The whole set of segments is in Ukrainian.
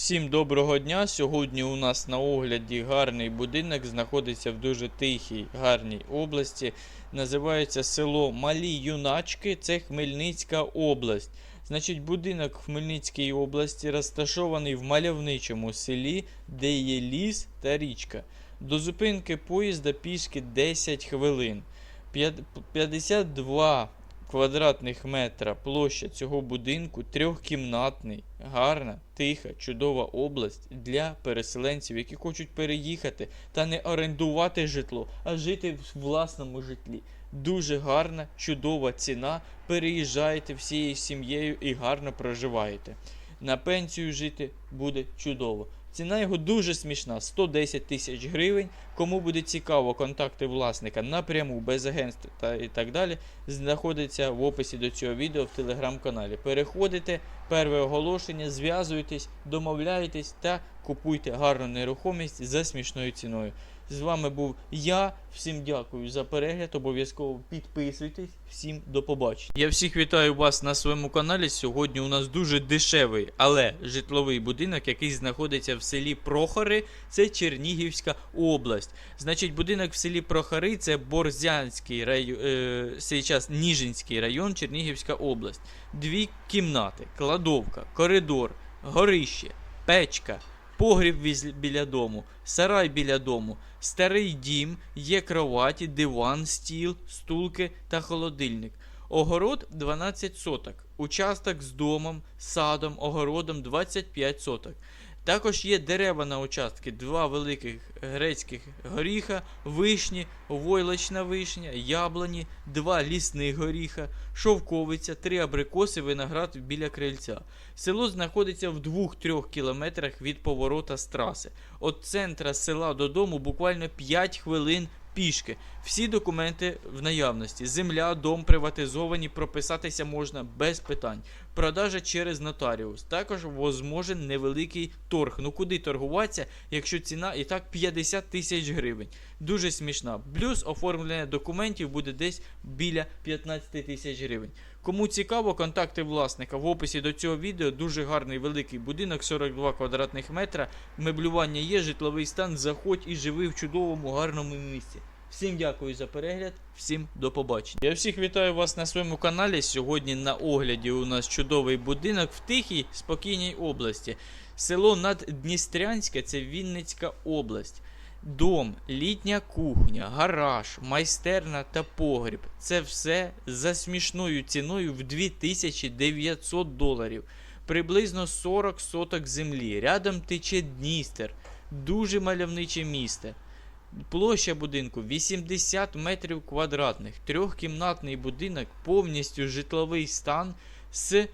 Всім доброго дня. Сьогодні у нас на огляді гарний будинок, знаходиться в дуже тихій, гарній області. Називається село Малі Юначки, це Хмельницька область. Значить, будинок в Хмельницькій області розташований в мальовничому селі, де є ліс та річка. До зупинки поїзда пішки 10 хвилин. 52 квадратних метра площа цього будинку трьохкімнатний, гарна, тиха, чудова область для переселенців, які хочуть переїхати та не орендувати житло, а жити в власному житлі. Дуже гарна, чудова ціна. Переїжджаєте всією сім'єю і гарно проживаєте. На пенсію жити буде чудово. Ціна його дуже смішна 110 тисяч гривень. Кому буде цікаво, контакти власника напряму, без агентств та і так далі, знаходиться в описі до цього відео в телеграм-каналі. Переходите, перше оголошення, зв'язуйтесь, домовляйтесь та купуйте гарну нерухомість за смішною ціною. З вами був я. Всім дякую за перегляд. Обов'язково підписуйтесь. Всім до побачення. Я всіх вітаю вас на своєму каналі. Сьогодні у нас дуже дешевий, але житловий будинок, який знаходиться в селі Прохори. Це Чернігівська область. Значить, будинок в селі Прохори це Борзянський район, е, сейчас Ніжинський район, Чернігівська область. Дві кімнати, кладовка, коридор, горище, печка. Погріб біля дому, сарай біля дому, старий дім, є кроваті, диван, стіл, стулки та холодильник. Огород 12 соток. Участок з домом, садом, огородом 25 соток. Також є дерева на участки, два великих грецьких горіха, вишні, войлочна вишня, яблуні, два лісних горіха, шовковиця, три абрикоси, виноград біля крильця. Село знаходиться в 2-3 кілометрах від поворота з траси. От центра села додому буквально 5 хвилин пішки. Всі документи в наявності. Земля, дом приватизовані, прописатися можна без питань. Продажа через нотаріус. Також возможен невеликий торг. Ну куди торгуватися, якщо ціна і так 50 тисяч гривень. Дуже смішна. Плюс оформлення документів буде десь біля 15 тисяч гривень. Кому цікаво, контакти власника в описі до цього відео. Дуже гарний великий будинок, 42 квадратних метра. Меблювання є, житловий стан. Заходь і живи в чудовому, гарному місці. Всім дякую за перегляд, всім до побачення. Я всіх вітаю вас на своєму каналі. Сьогодні на огляді у нас чудовий будинок в тихій, спокійній області. Село Наддністрянське це Вінницька область. Дом, літня кухня, гараж, майстерна та погріб. Це все за смішною ціною в 2900 доларів. Приблизно 40 соток землі. Рядом тече Дністер. Дуже мальовниче місце. Площа будинку 80 метрів квадратних. Трьохкімнатний будинок, повністю житловий стан з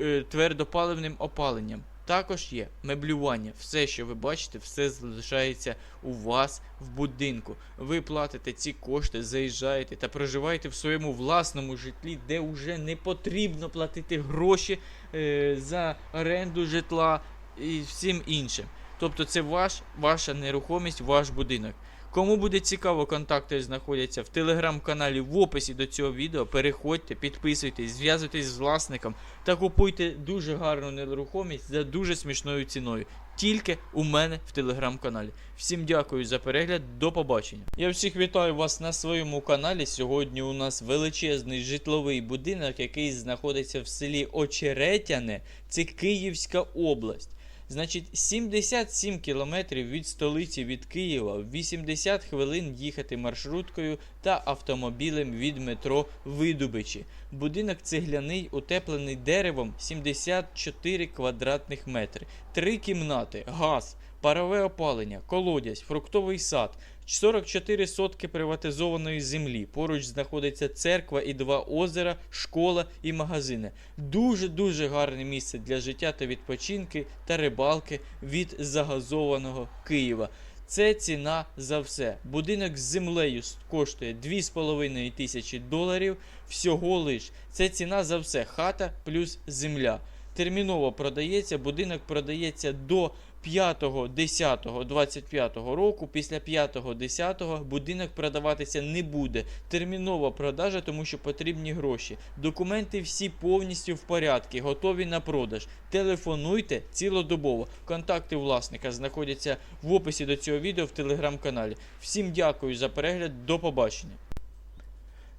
е, твердопаливним опаленням. Також є меблювання. Все, що ви бачите, все залишається у вас в будинку. Ви платите ці кошти, заїжджаєте та проживаєте в своєму власному житлі, де вже не потрібно платити гроші е, за оренду житла і всім іншим. Тобто це ваш, ваша нерухомість, ваш будинок. Кому буде цікаво, контакти знаходяться в телеграм-каналі в описі до цього відео. Переходьте, підписуйтесь, зв'язуйтесь з власником та купуйте дуже гарну нерухомість за дуже смішною ціною. Тільки у мене в телеграм-каналі. Всім дякую за перегляд, до побачення. Я всіх вітаю вас на своєму каналі. Сьогодні у нас величезний житловий будинок, який знаходиться в селі Очеретяне, це Київська область. Значить, 77 кілометрів від столиці від Києва, 80 хвилин їхати маршруткою та автомобілем від метро Видубичі. Будинок цегляний, утеплений деревом 74 квадратних метри, три кімнати, газ, парове опалення, колодязь, фруктовий сад. 44 сотки приватизованої землі. Поруч знаходиться церква і два озера, школа і магазини. Дуже дуже гарне місце для життя та відпочинки та рибалки від загазованого Києва. Це ціна за все. Будинок з землею коштує 2,5 тисячі доларів всього лиш. Це ціна за все. Хата плюс земля. Терміново продається. Будинок продається до 5.10.25 року. Після 5.10 будинок продаватися не буде. Термінова продажа, тому що потрібні гроші. Документи всі повністю в порядку, готові на продаж. Телефонуйте цілодобово. Контакти власника знаходяться в описі до цього відео в телеграм-каналі. Всім дякую за перегляд. До побачення.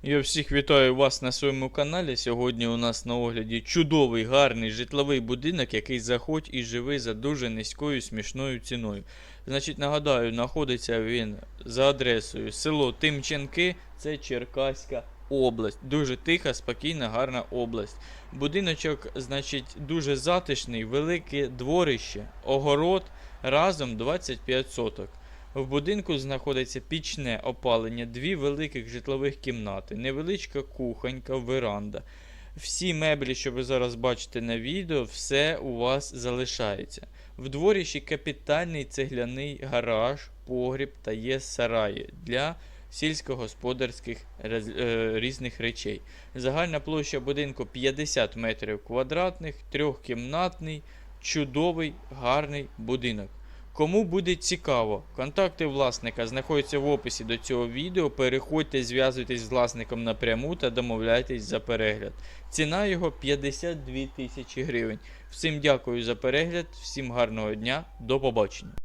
Я всіх вітаю вас на своєму каналі. Сьогодні у нас на огляді чудовий, гарний житловий будинок, який заходь і живи за дуже низькою смішною ціною. Значить, нагадаю, знаходиться він за адресою село Тимченки, це Черкаська область. Дуже тиха, спокійна, гарна область. Будиночок, значить, дуже затишний, велике дворище, огород разом 25 соток. В будинку знаходиться пічне опалення, дві великих житлових кімнати, невеличка кухонька, веранда. Всі меблі, що ви зараз бачите на відео, все у вас залишається. В дворі ще капітальний цегляний гараж, погріб та є сараї для сільськогосподарських е, різних речей. Загальна площа будинку 50 метрів квадратних, трьохкімнатний, чудовий, гарний будинок. Кому буде цікаво, контакти власника знаходяться в описі до цього відео. Переходьте, зв'язуйтесь з власником напряму та домовляйтесь за перегляд. Ціна його 52 тисячі гривень. Всім дякую за перегляд, всім гарного дня, до побачення.